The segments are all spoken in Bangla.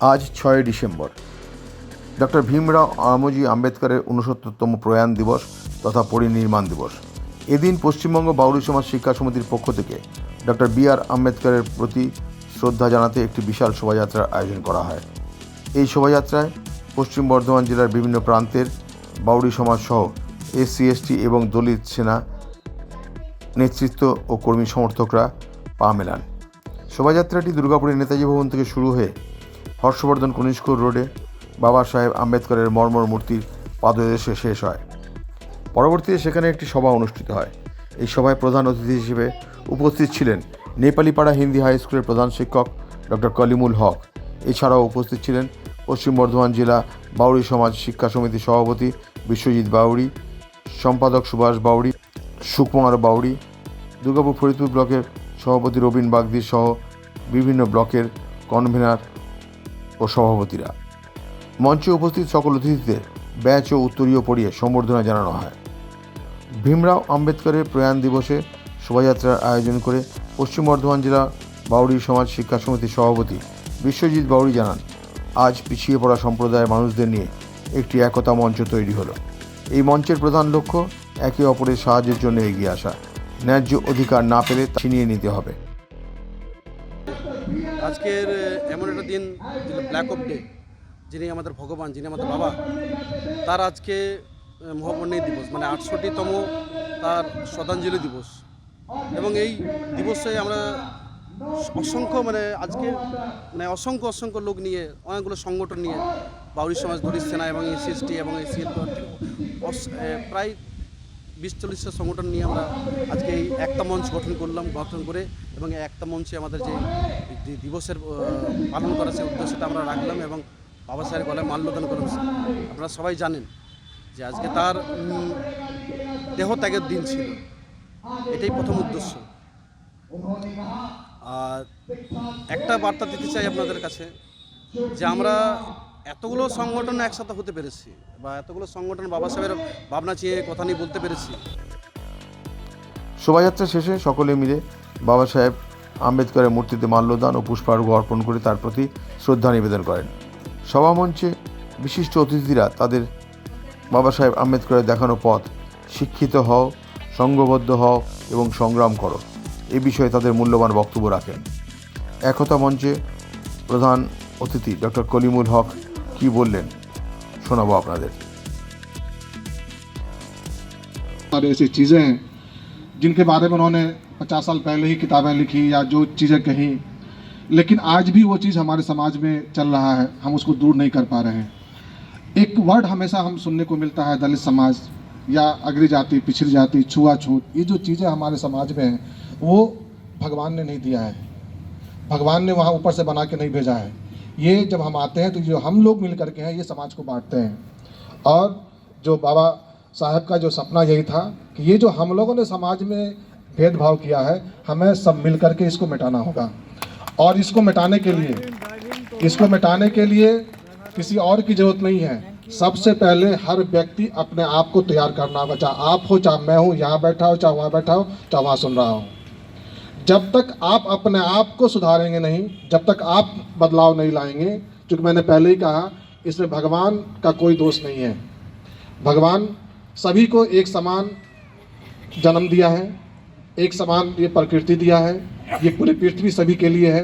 আজ ছয় ডিসেম্বর। ডক্টর ভীমরাও আমজি আম্বেদকরের উনসত্তরতম প্রয়াণ দিবস তথা পরিনির্মাণ দিবস। এদিন পশ্চিমবঙ্গ বাউরি সমাজ শিক্ষা সমিতির পক্ষ থেকে ডক্টর বি আর আম্বেদকরের প্রতি শ্রদ্ধা জানাতে একটি বিশাল শোভাযাত্রার আয়োজন করা হয়। এই শোভাযাত্রায় পশ্চিম বর্ধমান জেলার বিভিন্ন প্রান্তের বাউরি সমাজ সহ এসসি, এসটি এবং দলিত সেনা নেতৃত্ব ও কর্মী সমর্থকরা পা মেলান। শোভাযাত্রাটি দুর্গাপুরের নেতাজি ভবন থেকে শুরু হয়ে হর্ষবর্ধন কনিষ্ক রোডে বাবা সাহেব আম্বেদকরের মর্মর মূর্তির পাদদেশে শেষ হয়। পরবর্তীতে সেখানে একটি সভা অনুষ্ঠিত হয়। এই সভায় প্রধান অতিথি হিসেবে উপস্থিত ছিলেন নেপালিপাড়া হিন্দি হাই স্কুলের প্রধান শিক্ষক ডক্টর কলিমুল হক। এছাড়াও উপস্থিত ছিলেন পশ্চিম বর্ধমান জেলা বাউরি সমাজ শিক্ষা সমিতির সভাপতি বিশ্বজিৎ বাউরি সম্পাদক সুভাষ বাউরি সুকুমার বাউরি দুর্গাপুর ফরিদপুর ব্লকের সভাপতি রবীন বাগদি সহ বিভিন্ন ব্লকের কনভেনার সভাপতিরা। মঞ্চে উপস্থিত সকল অতিথিদের ব্যাচ ও উত্তরীয় পড়িয়ে সম্বর্ধনা জানানো হয়। ভীমরাও আম্বেদকরের প্রয়াণ দিবসে শোভাযাত্রার আয়োজন করে পশ্চিম বর্ধমান জেলা বাউরি সমাজ শিক্ষা সমিতির সভাপতি বিশ্বজিৎ বাউরি জানান, আজ পিছিয়ে পড়া সম্প্রদায়ের মানুষদের নিয়ে একটি একতা মঞ্চ তৈরি হলো। এই মঞ্চের প্রধান লক্ষ্য একে অপরের সাহায্যের জন্য এগিয়ে আসা। ন্যায্য অধিকার না পেলে ছিনিয়ে নিতে হবে। আজকের এমন একটা দিন ব্ল্যাক অফ ডে যিনি আমাদের ভগবান, যিনি আমাদের বাবা, তার আজকে মহাপর্ণী দিবস মানে আটষট্টিতম তার শ্রদ্ধাঞ্জলি দিবস। এবং এই দিবসে আমরা অসংখ্য মানে আজকে মানে অসংখ্য অসংখ্য লোক নিয়ে, অনেকগুলো সংগঠন নিয়ে, বাউরি সমাজ দলিত সেনা এবং এসসিএসটি এবং এসিএল প্রায় বিশ চল্লিশটা সংগঠন নিয়ে আমরা আজকে এই একটা মঞ্চ গঠন করলাম, গঠন করে এবং এই একটা মঞ্চে আমাদের যে দিবসের পালন করার সেই উদ্দেশ্যটা আমরা রাখলাম এবং বাবা সাহেব গলায় মাল্যদান করলাম আপনারা সবাই জানেন যে আজকে তার দেহত্যাগের দিন ছিল। এটাই প্রথম উদ্দেশ্য। আর একটা বার্তা দিতে চাই আপনাদের কাছে যে আমরা এতগুলো সংগঠন একসাথে হতে পেরেছি বা এতগুলো সংগঠন বাবা সাহেবের ভাবনা চেয়ে কথা নিয়ে বলতে পেরেছি। শোভাযাত্রা শেষে সকলে মিলে বাবা সাহেব আম্বেদকরের মূর্তিতে মাল্যদান ও পুষ্পার্ঘ্য অর্পণ করে তার প্রতি শ্রদ্ধা নিবেদন করেন সভামঞ্চে বিশিষ্ট অতিথিরা তাদের বাবা সাহেব আম্বেদকরের দেখানো পথ শিক্ষিত হও সংঘবদ্ধ হও এবং সংগ্রাম করো এ বিষয়ে তাদের মূল্যবান বক্তব্য রাখেন একতা মঞ্চে প্রধান অতিথি ডক্টর কলিমুল হক কি বললেন শোনাবো আপনাদের सारी ऐसी चीज़ें हैं जिनके बारे में उन्होंने पचास साल पहले ही किताबें लिखी या जो चीज़ें कही। लेकिन आज भी वो चीज़ हमारे समाज में चल रहा है, हम उसको दूर नहीं कर पा रहे हैं। एक वर्ड हमेशा हम सुनने को मिलता है, दलित समाज या अग्री जाति, पिछड़ी जाति छुआछूत ये जो चीज़ें हमारे समाज में हैं, वो भगवान ने नहीं दिया है। भगवान ने वहाँ ऊपर से बना के नहीं भेजा है। ये जब हम आते हैं तो जो हम लोग मिल करके हैं, ये समाज को बांटते हैं। और जो बाबा साहब का जो सपना यही था कि ये जो हम लोगों ने समाज में भेदभाव किया है, हमें सब मिल करके इसको मिटाना होगा। और इसको मिटाने के लिए, इसको मिटाने के लिए किसी और की ज़रूरत नहीं है। सबसे पहले हर व्यक्ति अपने आप को तैयार करना होगा, चाहे आप हो, चाहे मैं हूँ, यहाँ बैठा हो, चाहे वहाँ बैठा हो, चाहे वहाँ सुन रहा हो। जब तक आप अपने आप को सुधारेंगे नहीं, जब तक आप बदलाव नहीं लाएँगे क्योंकि मैंने पहले ही कहा, इसमें भगवान का कोई दोष नहीं है। भगवान सभी को एक समान जन्म दिया है एक समान ये प्रकृति दिया है ये पूरी पृथ्वी सभी के लिए है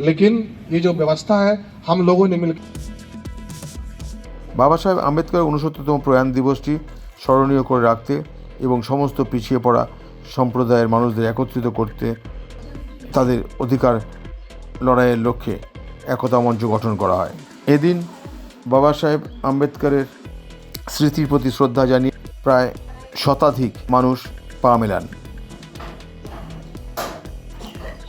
लेकिन ये जो व्यवस्था है हम लोगों ने मिल বাবা সাহেব আম্বেদকরের উনসত্তরতম প্রয়াণ দিবসটি স্মরণীয় করে রাখতে এবং সমস্ত পিছিয়ে পড়া সম্প্রদায়ের মানুষদের একত্রিত করতে তাদের অধিকার লড়াইয়ের লক্ষ্যে একতা মঞ্চ গঠন করা হয় এদিন বাবা সাহেব আম্বেদকরের স্মৃতির প্রতি শ্রদ্ধা জানিয়ে প্রায় শতাধিক মানুষ পা মেলান